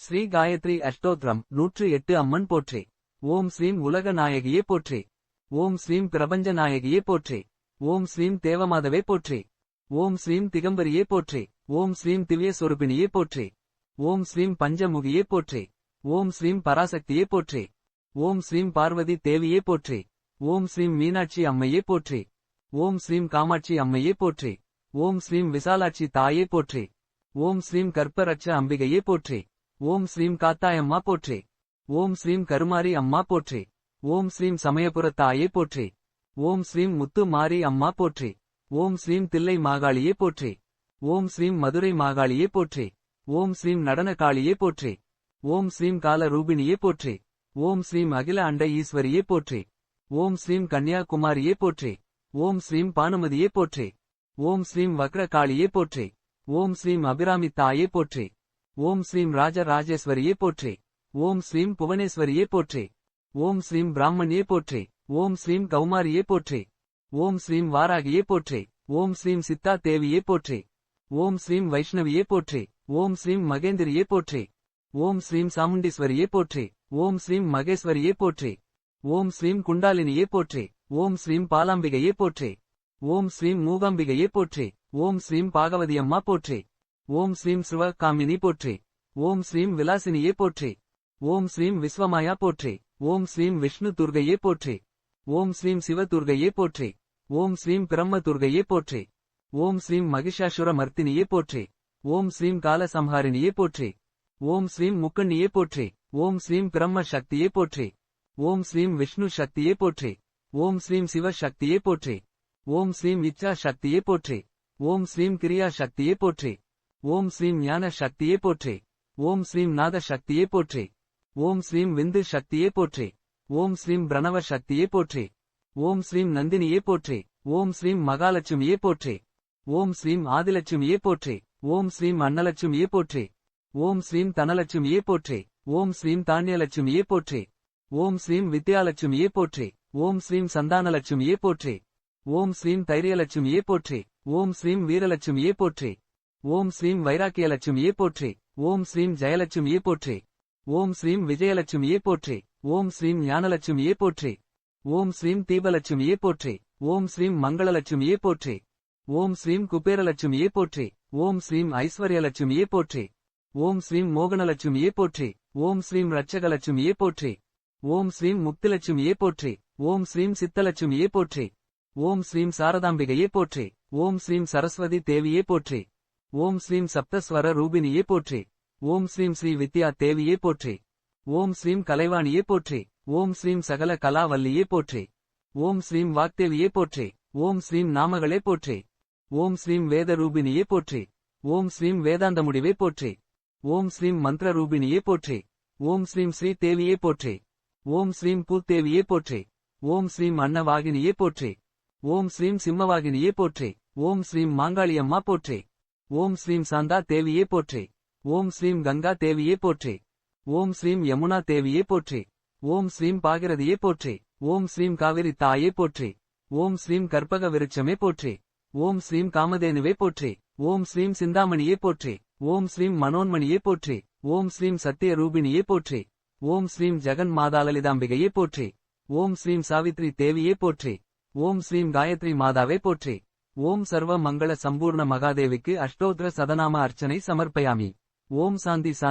ஸ்ரீ காயத்ரி அஷ்டோத்ரம் நூற்று எட்டு அம்மன் போற்றி ஓம் ஸ்ரீம் உலக நாயகியே போற்றி ஓம் ஸ்ரீம் பிரபஞ்ச நாயகியே போற்றி ஓம் ஸ்ரீம் தேவமாதவே போற்றி ஓம் ஸ்ரீம் திகம்பரியே போற்றி ஓம் ஸ்ரீம் திவ்ய சொருபினியே போற்றி ஓம் ஸ்ரீம் பஞ்சமுகியே போற்றி ஓம் ஸ்ரீம் பராசக்தியே போற்றி ஓம் ஸ்ரீம் பார்வதி தேவியே போற்றி ஓம் ஸ்ரீம் மீனாட்சி அம்மையே போற்றி ஓம் ஸ்ரீம் காமாட்சி அம்மையே போற்றி ஓம் ஸ்ரீம் விசாலாட்சி தாயே போற்றி ஓம் ஸ்ரீம் கற்பரட்ச அம்பிகையே போற்றி ஓம் ஸ்ரீம் காத்தாயம்மா போற்றே ஓம் ஸ்ரீம் கருமாரி அம்மா போற்றே ஓம் ஸ்ரீம் சமயபுரத்தாயே போற்றே ஓம் ஸ்ரீம் முத்து மாரி அம்மா போற்றே ஓம் ஸ்ரீம் தில்லை மாகாளியே போற்றே ஓம் ஸ்ரீம் மதுரை மாகாளியே போற்றே ஓம் ஸ்ரீம் நடனகாளியே போற்றே ஓம் ஸ்ரீம் கால ரூபிணியே போற்றே ஓம் ஸ்ரீம் அகில அண்ட ஈஸ்வரியே போற்றே ஓம் ஸ்ரீம் கன்னியாகுமாரியே போற்றே ஓம் ஸ்ரீம் பானுமதியே போற்றே ஓம் ஸ்ரீம் வக்ர காளியே போற்றே ஓம் ஸ்ரீம் அபிராமி தாயே போற்றே ஓம் ஸ்ரீம் ராஜராஜேஸ்வரியே போற்றி ஓம் ஸ்ரீம் புவனேஸ்வரியே போற்றி ஓம் ஸ்ரீம் பிராமணியே போற்றி ஓம் ஸ்ரீம் கௌமாரியே போற்றி ஓம் ஸ்ரீம் வாராகியே போற்றி ஓம் ஸ்ரீம் சித்தா தேவியே போற்றி ஓம் ஸ்ரீம் வைஷ்ணவியே போற்றி ஓம் ஸ்ரீம் மகேந்திரியே போற்றி ஓம் ஸ்ரீம் சாமுண்டீஸ்வரியே போற்றி ஓம் ஸ்ரீம் மகேஸ்வரியே போற்றி ஓம் ஸ்ரீம் குண்டாலினியே போற்றி ஓம் ஸ்ரீம் பாலாம்பிகையே போற்றி ஓம் ஸ்ரீம் மூகாம்பிகையே போற்றி ஓம் ஸ்ரீம் பாகவதியம்மா போற்றி ஓம் ஸ்ரீம் சிவ காமினி போற்றி ஓம் ஸ்ரீம் விலாசினியே போற்றி ஓம் ஸ்ரீம் விஸ்வமாயா போற்றி ஓம் ஸ்ரீம் விஷ்ணு துர்கையே போற்றி ஓம் ஸ்ரீம் சிவ துர்கையே போற்றி ஓம் ஸ்ரீம் பிரம்ம துர்கையே போற்றி ஓம் ஸ்ரீம் மகிஷாசுர மர்த்தினியே போற்றி ஓம் ஸ்ரீம் காலசம்ஹாரிணியே போற்றி ஓம் ஸ்ரீம் முக்கண்ணியே போற்றி ஓம் ஸ்ரீம் பிரம்ம சக்தியே போற்றி ஓம் ஸ்ரீம் விஷ்ணு சக்தியே போற்றி ஓம் ஸ்ரீம் சிவ சக்தியே போற்றி ஓம் ஸ்ரீம் இச்சா சக்தியே போற்றி ஓம் ஸ்ரீம் கிரியா சக்தியே போற்றி ஓம் ஸ்ரீம் ஞான சக்தியே போற்றே ஓம் ஸ்ரீம் நாத சக்தியே போற்றே ஓம் ஸ்ரீம் விந்து சக்தியே போற்றே ஓம் ஸ்ரீம் பிரணவ சக்தியே போற்றே ஓம் ஸ்ரீம் நந்தினியே போற்றே ஓம் ஸ்ரீம் மகாலட்சுமியே போற்றே ஓம் ஸ்ரீம் ஆதிலட்சுமியே போற்றே ஓம் ஸ்ரீம் அன்னலட்சுமியே போற்றே ஓம் ஸ்ரீம் தனலட்சுமியே போற்றே ஓம் ஸ்ரீம் தானியலட்சுமியே போற்றே ஓம் ஸ்ரீம் வித்யாலட்சுமியே போற்றே ஓம் ஸ்ரீம் சந்தானலட்சுமியே போற்றே ஓம் ஸ்ரீம் தைரியலட்சுமியே போற்றே ஓம் ஸ்ரீம் வீரலட்சுமியே போற்றே ஓம் ஸ்ரீம் வைராக்கியலட்சுமியே போற்றி ஓம் ஸ்ரீம் ஜெயலட்சுமியே போற்றி ஓம் ஸ்ரீம் விஜயலட்சுமியே போற்றி ஓம் ஸ்ரீம் ஞானலட்சுமியே போற்றி ஓம் ஸ்ரீம் தீபலட்சுமியே போற்றி ஓம் ஸ்ரீம் மங்களலட்சுமியே போற்றி ஓம் ஸ்ரீம் குபேரலட்சுமியே போற்றி ஓம் ஸ்ரீம் ஐஸ்வர்யலட்சுமியே போற்றி ஓம் ஸ்ரீம் மோகனலட்சுமியே போற்றி ஓம் ஸ்ரீம் ரட்சகலட்சுமியே போற்றி ஓம் ஸ்ரீம் முக்திலட்சுமியே போற்றி ஓம் ஸ்ரீம் சித்தலட்சுமியே போற்றி ஓம் ஸ்ரீம் சாரதாம்பிகையே போற்றி ஓம் ஸ்ரீம் சரஸ்வதி தேவியே போற்றி ஓம் ஸ்ரீம் சப்தஸ்வர ரூபினியே போற்றி ஓம் ஸ்ரீம் ஸ்ரீ வித்யா தேவியே போற்றி ஓம் ஸ்ரீம் கலைவாணியே போற்றி ஓம் ஸ்ரீம் சகல கலாவல்லியே போற்றி ஓம் ஸ்ரீம் வாக்தேவியே போற்றி ஓம் ஸ்ரீம் நாமகளே போற்றி ஓம் ஸ்ரீம் வேதரூபினியே போற்றி ஓம் ஸ்ரீம் வேதாந்த முடிவே போற்றி ஓம் ஸ்ரீம் மந்திர ரூபினியே போற்றி ஓம் ஸ்ரீம் ஸ்ரீ தேவியே போற்றி ஓம் ஸ்ரீம் பூத்தேவியே போற்றி ஓம் ஸ்ரீம் அன்னவாகினியே போற்றி ஓம் ஸ்ரீம் சிம்மவாகினியே போற்றி ஓம் ஸ்ரீம் மாங்காளியம்மா போற்றி ஓம் ஸ்ரீம் சாந்தா தேவியே போற்றே ஓம் ஸ்ரீம் கங்கா தேவியே போற்றே ஓம் ஸ்ரீம் யமுனா தேவியே போற்றே ஓம் ஸ்ரீம் பாகிரதியே போற்றே ஓம் ஸ்ரீம் காவிரி தாயே போற்றே ஓம் ஸ்ரீம் கற்பக விருட்சமே போற்றே ஓம் ஸ்ரீம் காமதேனுவே போற்றே ஓம் ஸ்ரீம் சிந்தாமணியே போற்றே ஓம் ஸ்ரீம் மனோன்மணியே போற்றே ஓம் ஸ்ரீம் சத்திய ரூபிணியே போற்றே ஓம் ஸ்ரீம் ஜெகன் மாதாலலிதாம்பிகையே போற்றே ஓம் ஸ்ரீம் சாவித்ரி தேவியே போற்றே ஓம் ஸ்ரீம் காயத்ரி மாதாவே போற்றே ஓம் சர்வ மங்கள சம்பூர்ண மகாதேவிக்கு அஷ்டோத்திர சதநாம அர்ச்சனை சமர்ப்பயாமி. ஓம் சாந்தி சாந்தி.